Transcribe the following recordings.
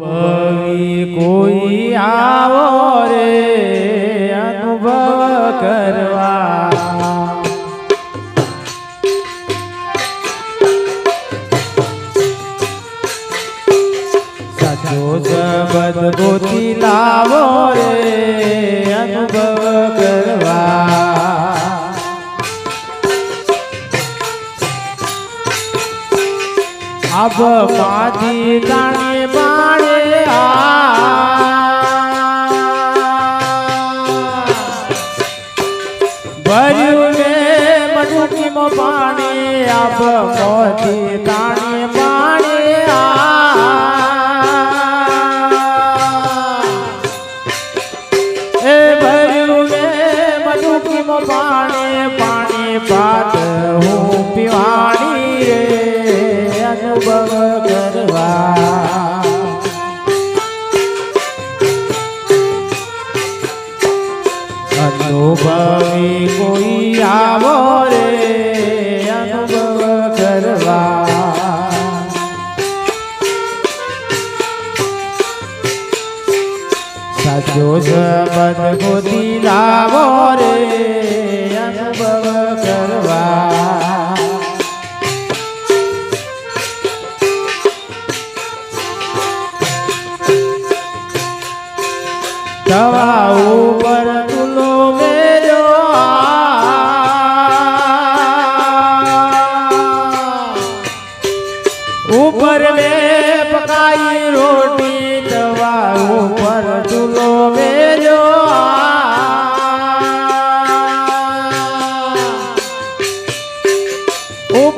ભવી કોઈ આવો રે અનુભવ કરવા. સાચો શબ્દ લાવો રે અનુભવ કરવા. આપ તાણે પાણે ભર્યું ને મટુકી મો પાણી અબ મોથી તાણે પાણે એ ભર્યું ને મટુકી મો પાણી પાણી પાત હું પીવાણી રે અનુભવ કરવા અનુભવી કોઈ આવો રે અનુભવ કરવા સાચો સંબંધ ગોતી લાવો રે અનુભવ કરવા.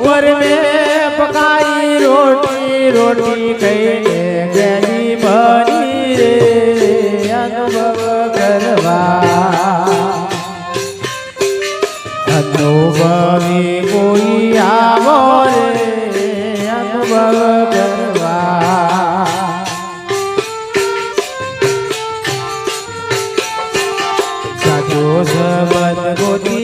ઉપર ને પકાઈ રોટી રોટી કઈને ગેલી બની રે. અનુભવ કરવા. અનુભવી કોઈ આવો રે. અનુભવ કરવા. સાચો સંબંધ ગોતી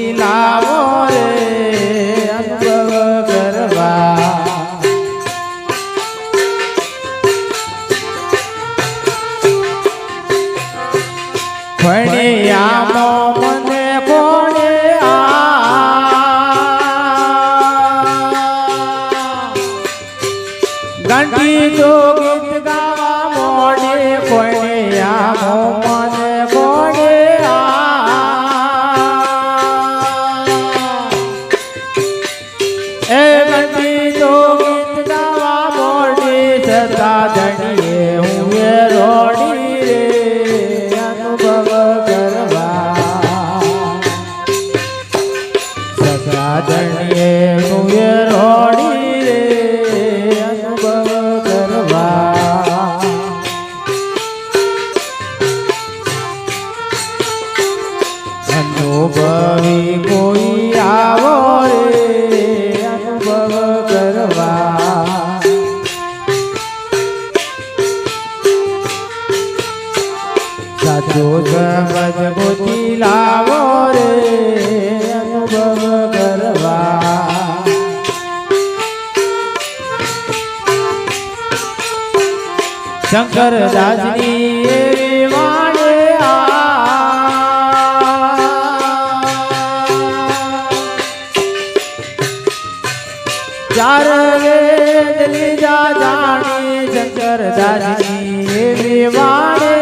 એ ઘંટી તો ગીત ગાવા મોડે સદા ધણીએ હું એ રોડી રે, અનુભવ કરવા. કોઈ આવો સાચો સમજ ગોતી લાવો રે અનુભવ કરવા શંકર દાસની એવી વાણે ચાર વેદ લીધા જાણી શંકર દાસની એવી વાણે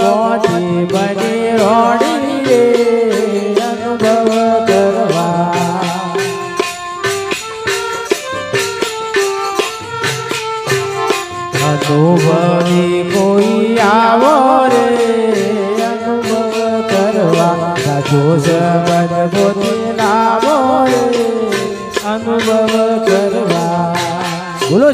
મોતી બની રોડી રે અનુભવ કરવા. અનુભવી કોઈ આવો રે બોલો